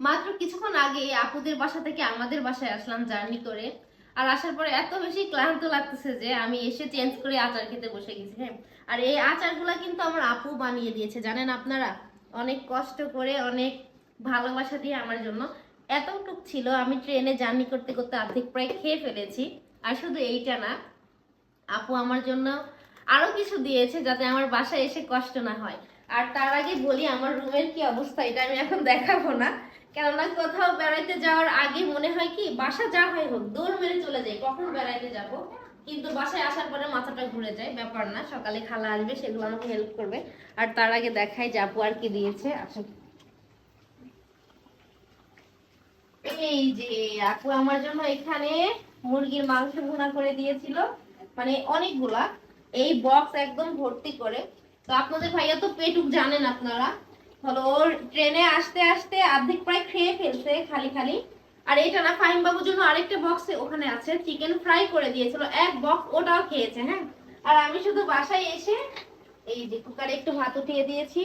মাত্র কিছুক্ষণ আগে আপুদের বাসা থেকে আমাদের বাসায় আসলাম জার্নি করে। আর আসার পরে এত বেশি ক্লান্ত লাগতেছে যে আমি এসে চেঞ্জ করে আচার খেতে বসে গেছি হ্যাঁ। আর এই আচারগুলা কিন্তু আমার আপু বানিয়ে দিয়েছে, জানেন আপনারা? অনেক কষ্ট করে, অনেক ভালোবাসা দিয়ে আমার জন্য। এতটুক ছিল, আমি ট্রেনে জার্নি করতে করতে অর্ধেক প্রায় খেয়ে ফেলেছি। আর শুধু এইটা না, আপু আমার জন্য আরও কিছু দিয়েছে যাতে আমার বাসায় এসে কষ্ট না হয়। আর তার আগে বলি, আমার রুমের কি অবস্থা, এটা আমি এখন দেখাবো না। কেননা কোথাও বেড়াইতে যাওয়ার আগে মনে হয় কি, বাসা যা হয় হোক, দৌড় মেরে চলে যাই, কখন বেড়াইতে যাব। কিন্তু বাসায় আসার পরে মাথাটা ঘুরে যায়, ব্যাপার না, সকালে খালা আসবে, সেগুলো আমাকে হেল্প করবে। আর তার আগে দেখাই যাব আর কি দিয়েছে আসুন এই যে আপু আমার জন্য এখানে মুরগির মাংস ভুনা করে দিয়েছিল মানে অনেকগুলা। এই বক্স একদম ভর্তি করে তো আপনাদের ভাইয়া তো পেটুক জানেন আপনারা। হলো ওর ট্রেনে আসতে আসতে অর্ধেক প্রায় খেয়ে ফেলছে খালি খালি। আর এটা না ফাইম বাবুর জন্য আরেকটা বক্সে ওখানে আছে চিকেন ফ্রাই করে দিয়েছিল। এক বক্স ওটাও খেয়েছে হ্যাঁ? আর আমি শুধু বাসায় এসে এই যে কুকারে একটু ভাত উঠিয়ে দিয়েছি।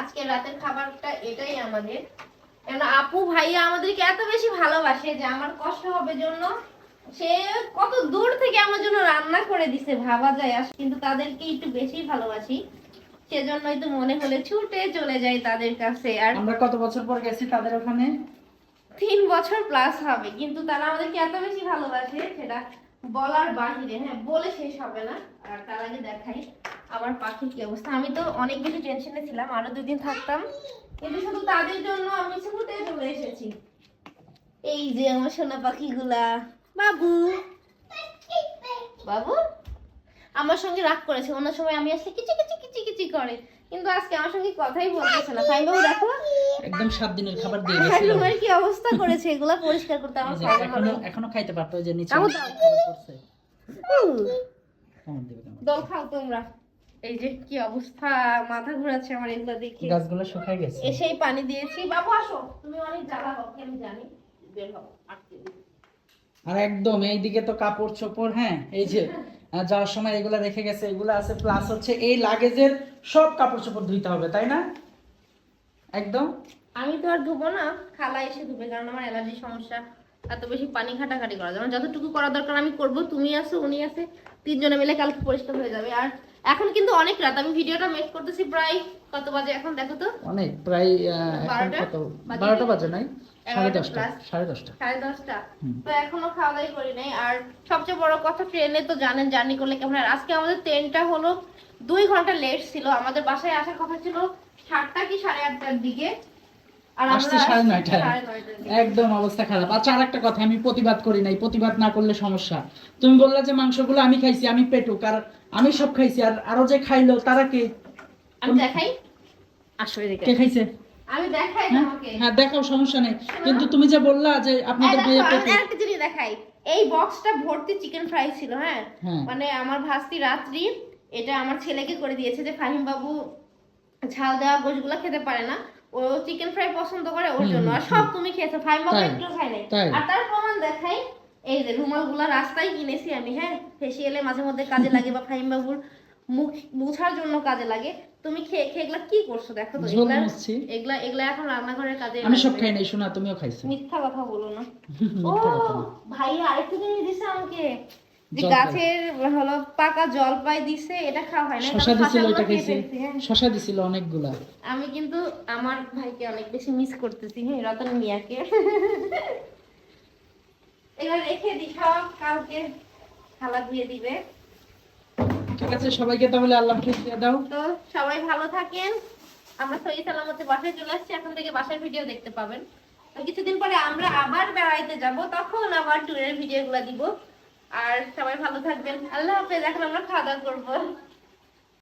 আজকে রাতের খাবারটা এটাই আমাদের। কেন আপু ভাইয়া আমাদেরকে এত বেশি ভালোবাসে যে আমার কষ্ট হবে জন্য সে কত দূর থেকে আমার জন্য রান্না করে দিছে ভাবা যায়। আস কিন্তু তাদেরকে একটু বেশি ভালোবাসি। সেজন্যই তো মনে হলে ছুটে চলে যাই তাদের কাছে। আর আমরা কত বছর পর গেছি তাদের ওখানে? তিন বছর প্লাস হবে। কিন্তু তারা আমাদেরকে এত বেশি ভালোবাসে সেটা বলার বাহিরে। হ্যাঁ বলে শেষ হবে না। আর তার আগে দেখাই আমার পাখির কি অবস্থা। আমি তো অনেক বেশি টেনশনে ছিলাম আরও দুদিন থাকতাম। কিন্তু শুধু তাদের জন্য আমি ছুটে চলে এসেছি। এই যে আমার সোনা পাখিগুলা। বাবু। বাবু? আমার সঙ্গে রাগ করেছে। অন্য সময় আমি আসলে কিচি কিচি কিচি কিচি করে। কিন্তু আজকে আমার সঙ্গে কথাই বলতেছে না। তাই বাবু দেখো। একদম সাত দিনের খাবার দিয়ে গেছিলাম রুমের কি অবস্থা করেছে? এগুলা পরিষ্কার করতে আমার এই যে এখনও এখনও খাইতে পারতো যে নিচে দাও। কেমন? দল খাও তোমরা। এই যে কি অবস্থা? মাথা ঘোরাচ্ছে আমার এগুলা দেখে। গাছগুলো শুকায় গেছে। এসেই পানি দিয়েছি। বাবু আসো। তুমি অনেক জ্বালা হও আমি জানি। বের হও আটকে দিই। আর একদম এইদিকে তো কাপড় চোপড় হ্যাঁ এই যে যাওয়ার সময় এগুলো রেখে গেছে, এগুলো আছে প্লাস হচ্ছে এই লাগেজের সব কাপড় চোপড় ধুইতে হবে, তাই না? একদম? আমি তো আর ধুবো না খালা এসে ধুবে, কারণ আমার অ্যালার্জি সমস্যা। এত বেশি পানি ঘাটাঘাটি করা যাবে না যতটুকু করা দরকার আমি করব, তুমি আছো, উনি আছে, তিনজনে মিলে কালকে পরিষ্কার হয়ে যাবে। আর এখন কিন্তু অনেক রাত আমি ভিডিওটা মেক করতেছি প্রায় কত বাজে এখন দেখো তো? অনেক প্রায় এখন কত? বারোটা? বাজে নাই? সাড়ে দশটা? সাড়ে দশটা। সাড়ে দশটা। তো এখনও খাওয়া দাওয়া করি নাই। আর সবচেয়ে বড় কথা ট্রেনে তো জানেন জার্নি করলে কেমন আর আজকে আমাদের ট্রেনটা হলো দুই ঘণ্টা লেট ছিল। আমাদের বাসায় আসার কথা ছিল সাতটা কি সাড়ে আটটার দিকে। আসছি সাড়ে নয়টায়। একদম অবস্থা খারাপ। আচ্ছা আর একটা কথা আমি প্রতিবাদ করি নাই। প্রতিবাদ না করলে সমস্যা। তুমি বললা যে মাংসগুলো আমি খাইছি আমি পেটুক আর আমি সব খাইছি আর আরও যে খাইলো তারা কে? আমি দেখাই? আসো এদিকে। কে খাইছে? আমি দেখাই হ্যাঁ? তোমাকে। হ্যাঁ দেখাও সমস্যা নেই। কিন্তু তুমি যে বললা যে আপনাদের ভাইয়া পেটুক। আরেকটা জিনিস দেখাই। এই বক্সটা ভর্তি চিকেন ফ্রাই ছিল হ্যাঁ? হ্যাঁ। মানে আমার ভাস্তি রাত্রি এটা আমার ছেলেকে করে দিয়েছে যে ফাহিম বাবু ঝাল দেওয়া গোশগুলো খেতে পারে না। ও চিকেন ফ্রাই পছন্দ করে ওর জন্য। আর সব তুমি খেয়েছো একটু খাই নাই। আর তার প্রমাণ দেখাই এই যে রাস্তায় কিনেছি আমি হ্যাঁ? ফেসিয়ালে মাঝে মধ্যে কাজে লাগে বা বাবুর মুখ মুছার জন্য কাজে লাগে। তুমি খেয়ে খেয়ে এগুলা কি করছ দেখো তো? এগুলা এগুলা এগুলা এখন রান্নাঘরের কাজে আমি সব খাই নাই শোনা তুমিও খাইছো। মিথ্যা কথা বলো না। ও মিথ্যা কথা না। ভাই আরেকটা জিনিস দিছে আমাকে। যে গাছের হলো পাকা জলপাই দিছে এটা খাওয়া হয় না শশা দিছিল খেয়ে খাইছি হ্যাঁ। শশা দিছিল অনেকগুলা। আমি কিন্তু আমার ভাইকে অনেক বেশি মিস করতেছি হ্যাঁ রতন মিয়াকে। এবার রেখে কালকে খালা ধুয়ে দিবে। ঠিক আছে সবাইকে তাহলে আল্লাহ হাফিজ দিয়ে দাও। তো সবাই ভালো থাকেন। আমরা সহি সালামতে বাসায় চলে আসছি এখন থেকে বাসার ভিডিও দেখতে পাবেন। কিছুদিন পরে আমরা আবার বেড়াইতে যাব তখন আবার ট্যুরের ভিডিওগুলো দিব। আর সবাই ভালো থাকবেন। আল্লাহ হাফেজ এখন আমরা খাওয়া দাওয়া করব।